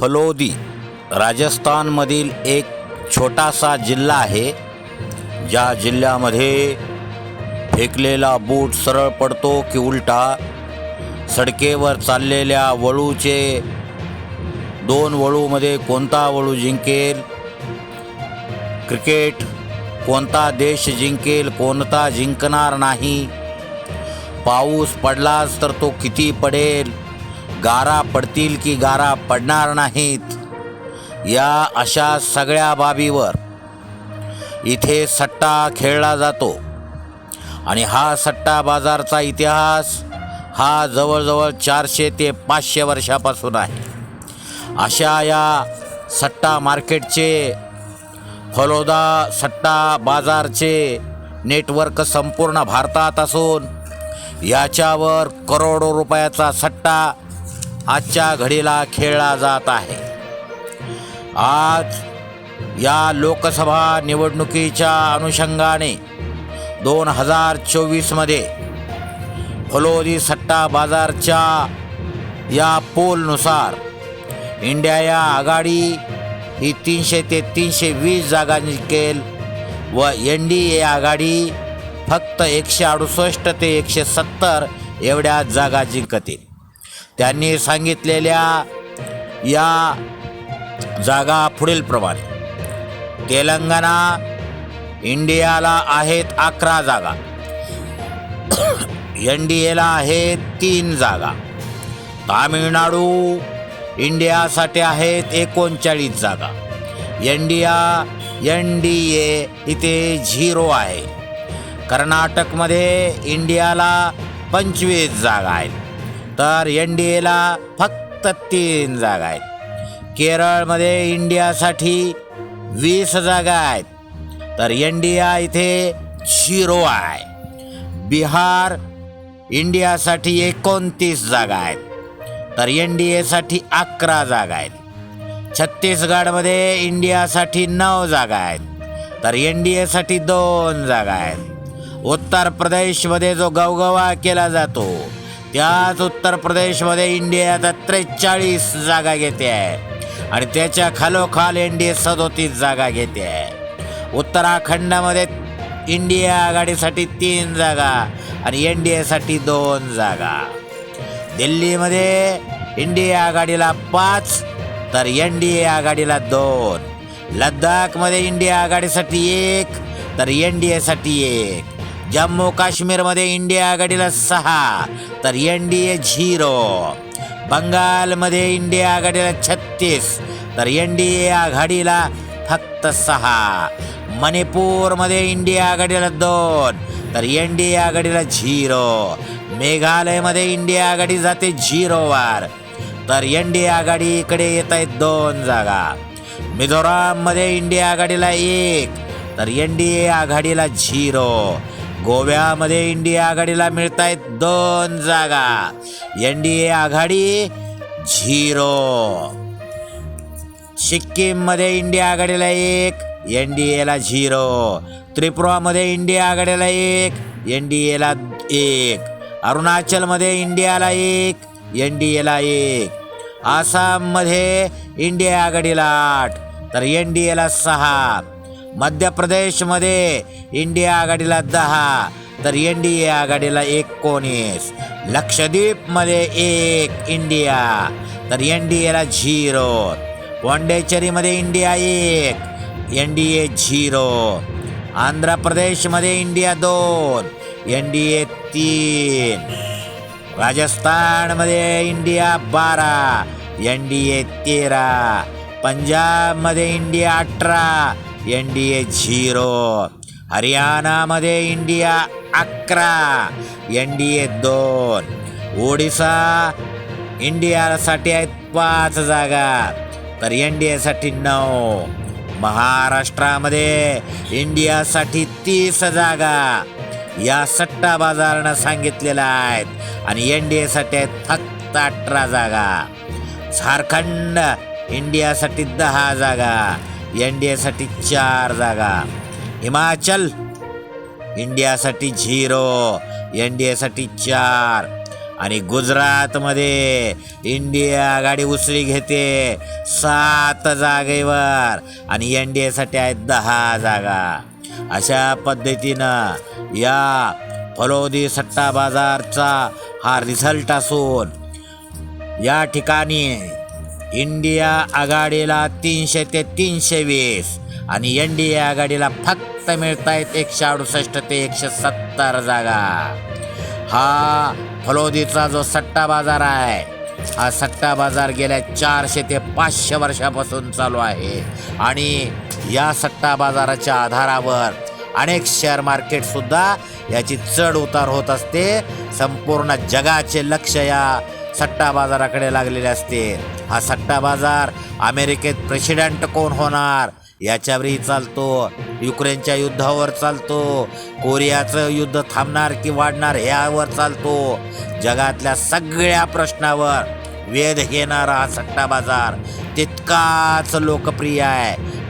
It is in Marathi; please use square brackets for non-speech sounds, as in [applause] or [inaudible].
फलोदी राजस्थानमधील एक छोटासा जिल्हा आहे ज्या जिल्ह्यामध्ये फेकलेला बूट सरळ पडतो की उलटा सडकेवर चाललेल्या वळूचे दोन वळूमध्ये कोणता वळू जिंकेल? क्रिकेट कोणता देश जिंकेल? कोणता जिंकणार नाही? पाऊस पडलाच तर तो किती पडेल? गारा पडतील की गारा पडणार नाहीत. या अशा सगळ्या बाबीवर इथे सट्टा खेळला जातो. आणि हा सट्टा बाजारचा इतिहास हा जवळजवळ चारशे ते पाचशे वर्षापासून आहे. अशा या सट्टा मार्केटचे फलोदा सट्टा बाजारचे नेटवर्क संपूर्ण भारतात असून याच्यावर करोडो रुपयाचा सट्टा आजच्या घडीला खेळला जात आहे. आज या लोकसभा निवडणुकीच्या अनुषंगाने दोन हजार चोवीसमध्ये फलोदी सट्टा बाजारच्या या पोलनुसार इंडिया या आघाडी ही तीनशे ते तीनशे वीस जागा जिंकेल व एन डी ए आघाडी फक्त एकशे अडुसष्ट ते एकशे सत्तर एवढ्या जागा जिंकतील. त्यांनी सांगितलेल्या या जागा पुढीलप्रमाणे तेलंगणा इंडियाला आहेत अकरा जागा. [coughs] एन डी एला आहेत तीन जागा. तामिळनाडू इंडियासाठी आहेत एकोणचाळीस जागा. इंडिया एन डी ए इथे झिरो आहे. कर्नाटकमध्ये इंडियाला पंचवीस जागा आहेत. तर एन डी एला फक्त तीन जागा आहेत. केरळमध्ये इंडियासाठी वीस जागा आहेत. तर इंडिया इथे झिरो आहे. बिहार इंडियासाठी एकोणतीस जागा आहेत. तर एन डी एसाठी अकरा जागा आहेत. छत्तीसगडमध्ये इंडियासाठी नऊ जागा आहेत. तर एन डी एसाठी दोन जागा आहेत. उत्तर प्रदेशमध्ये जो गवगवा केला जातो त्याच उत्तर प्रदेशमध्ये इंडिया त्रेचाळीस जागा घेते आहे. आणि त्याच्या खालोखाल एन डी ए सदोतीस जागा घेते आहे. उत्तराखंडमध्ये इंडिया आघाडीसाठी तीन जागा आणि एन डी एसाठी दोन जागा. दिल्लीमध्ये इंडिया आघाडीला पाच तर एन डी ए आघाडीला दोन. लद्दाखमध्ये इंडिया आघाडीसाठी एक तर एन डी एसाठी एक. जम्मू काश्मीरमध्ये इंडिया आघाडीला सहा तर एन डी ए झिरो. बंगालमध्ये इंडिया आघाडीला छत्तीस तर एन डी ए आघाडीला फक्त सहा. मणिपूरमध्ये इंडिया आघाडीला दोन तर एन डी ए आघाडीला झिरो. मेघालयमध्ये इंडिया आघाडी जाते झिरोवर तर एन डी ए आघाडीकडे येत आहेत दोन जागा. मिझोराममध्ये इंडिया आघाडीला एक तर एन डी ए आघाडीला झिरो. गोव्यामध्ये इंडिया आघाडीला मिळत आहेत दोन जागा. एन डी ए आघाडी झिरो. सिक्कीममध्ये इंडिया आघाडीला एक एन डी एला झिरो. त्रिपुरामध्ये इंडिया आघाडीला एक एन डी एला एक. अरुणाचलमध्ये इंडियाला एक एन डी एला एक. आसाममध्ये इंडिया आघाडीला आठ तर एन डी एला सहा. मध्य प्रदेशमध्ये इंडिया आघाडीला दहा तर एन डी ए आघाडीला एकोणीस लक्षद्वीपमध्ये एक इंडिया तर एन डी एला झिरो पॉंडेचेरीमध्ये इंडिया एक एन डी ए झिरो आंध्र प्रदेशमध्ये इंडिया दोन एन डी ए तीन राजस्थानमध्ये इंडिया बारा एन डी ए तेरा पंजाबमध्ये इंडिया अठरा एन डी ए झिरो हरियाणामध्ये इंडिया अकरा. एन डी ए दोन. ओडिसा इंडियासाठी आहेत पाच जागा. तर एन डी एसाठी नऊ. महाराष्ट्रामध्ये इंडियासाठी तीस जागा. या सट्टा बाजारानं सांगितलेल्या आहेत. आणि एन डी एसाठी आहेत फक्त अठरा जागा. झारखंड इंडियासाठी दहा जागा. एन डी एसाठी चार जागा. हिमाचल इंडियासाठी झिरो एन डी एसाठी चार. आणि गुजरातमध्ये इंडिया गाडी उसळी घेते सात जागेवर. आणि एन डी एसाठी आहेत दहा जागा. अशा पद्धतीनं या फलोदी सट्टा बाजारचा हा रिझल्ट असून या ठिकाणी इंडिया आघाडीला तीनशे ते तीनशे वीस. आणि एन डी ए आघाडीला फक्त मिळत आहेत एकशे अडुसष्ट ते एकशे सत्तर जागा. हा फलोदीचा जो सट्टा बाजार आहे हा सट्टा बाजार गेल्या चारशे ते पाचशे वर्षापासून चालू आहे. आणि या सट्टा बाजाराच्या आधारावर अनेक शेअर मार्केटसुद्धा याची चढ उतार होत असते. संपूर्ण जगाचे लक्ष या सट्टा बाजाराकडे लागलेले असते हा सट्टा बाजार अमेरिकेत प्रेसिडेंट कोण होणार? याच्यावरही चालतो. युक्रेनच्या युद्धावर चालतो. कोरियाचं युद्ध थांबणार की वाढणार ह्यावर चालतो. जगातल्या सगळ्या प्रश्नावर वेध घेणारा हा सट्टा बाजार तितकाच लोकप्रिय आहे.